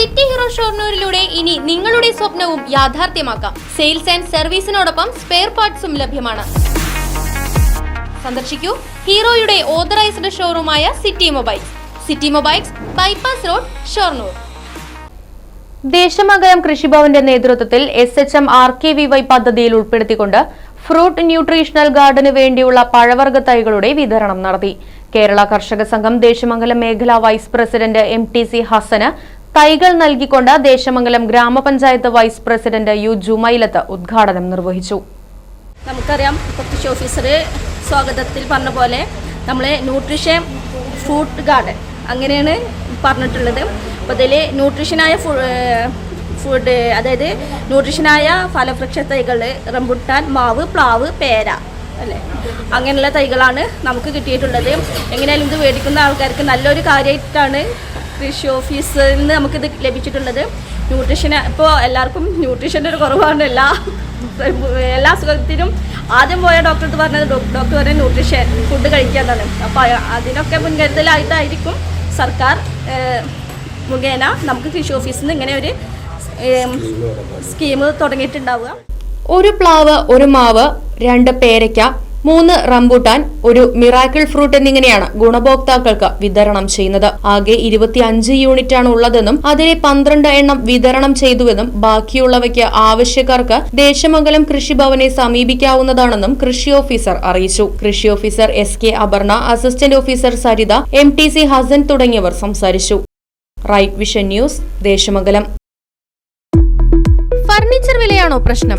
City hero ഷോർണൂരിലൂടെ ഇനി നിങ്ങളുടെ സ്വപ്നവും യാഥാർത്ഥ്യമാക്കാം. സെയിൽസ് ആൻഡ് സർവീസിനോടൊപ്പം സ്പെയർ പാർട്സും ലഭ്യമാണ്. സന്ദർശിക്കൂ ഹീറോയുടെ authorised ഷോറൂമായ city mobiles. City mobiles bypass road Shoranur. Desamangalam കൃഷിഭവന്റെ നേതൃത്വത്തിൽ S H M R K V Y പദ്ധതിയിൽ ഉൾപ്പെടുത്തിക്കൊണ്ട് ഫ്രൂട്ട് ന്യൂട്രീഷണൽ ഗാർഡന് വേണ്ടിയുള്ള പഴവർഗ തൈകളുടെ വിതരണം നടത്തി. കേരള കർഷക സംഘം ദേശമംഗലം മേഖലാ vice president M T C Hasan തൈകൾ നൽകിക്കൊണ്ട് ദേശമംഗലം ഗ്രാമപഞ്ചായത്ത് വൈസ് പ്രസിഡന്റ് യു ജുമൈലത്ത് ഉദ്ഘാടനം നിർവഹിച്ചു. നമുക്കറിയാം കൃഷി ഓഫീസർ സ്വാഗതത്തിൽ പറഞ്ഞ പോലെ നമ്മളെ ന്യൂട്രീഷൻ ഫ്രൂട്ട് ഗാർഡൻ അങ്ങനെയാണ് പറഞ്ഞിട്ടുള്ളത്. അപ്പോൾ ഇതിൽ ന്യൂട്രീഷനായ ഫുഡ് അതായത് ന്യൂട്രീഷനായ ഫലവൃക്ഷ തൈകൾ റംബുട്ടാൻ മാവ് പ്ലാവ് പേര അല്ലേ? അങ്ങനെയുള്ള തൈകളാണ് നമുക്ക് കിട്ടിയിട്ടുള്ളത്. എങ്ങനെയാലും ഇത് മേടിക്കുന്ന ആൾക്കാർക്ക് നല്ലൊരു കാര്യമായിട്ടാണ് കൃഷി ഓഫീസിൽ നിന്ന് നമുക്കിത് ലഭിച്ചിട്ടുള്ളത്. ന്യൂട്രീഷൻ ഇപ്പോൾ എല്ലാവർക്കും ന്യൂട്രീഷന്റെ ഒരു കുറവാണ്. എല്ലാ എല്ലാ അസുഖത്തിനും ആദ്യം പോയ ഡോക്ടർ അടുത്ത് പറഞ്ഞത് ഡോക്ടർ പറഞ്ഞ ന്യൂട്രീഷൻ ഫുഡ് കഴിക്കുക എന്നാണ്. അപ്പോൾ അതിനൊക്കെ മുൻകരുതലായിട്ടായിരിക്കും സർക്കാർ മുഖേന നമുക്ക് കൃഷി ഓഫീസിൽ നിന്ന് ഇങ്ങനെ ഒരു സ്കീം തുടങ്ങിയിട്ടുണ്ടാവുക. ഒരു പ്ലാവ് ഒരു മാവ് രണ്ട് പേരയ്ക്ക മൂന്ന് റംബൂട്ടാൻ ഒരു മിറാക്കിൾ ഫ്രൂട്ട് എന്നിങ്ങനെയാണ് ഗുണഭോക്താക്കൾക്ക് വിതരണം ചെയ്യുന്നത്. ആകെ ഇരുപത്തി അഞ്ച് യൂണിറ്റ് ആണ് ഉള്ളതെന്നും അതിലെ പന്ത്രണ്ട് എണ്ണം വിതരണം ചെയ്തുവെന്നും ബാക്കിയുള്ളവയ്ക്ക് ആവശ്യക്കാർക്ക് ദേശമംഗലം കൃഷിഭവനെ സമീപിക്കാവുന്നതാണെന്നും കൃഷി ഓഫീസർ അറിയിച്ചു. കൃഷി officer S K Aparna assistant officer Saritha M T C Hasan തുടങ്ങിയവർ സംസാരിച്ചു. Right vision news Desamangalam. Furniture വിലയാണോ പ്രശ്നം?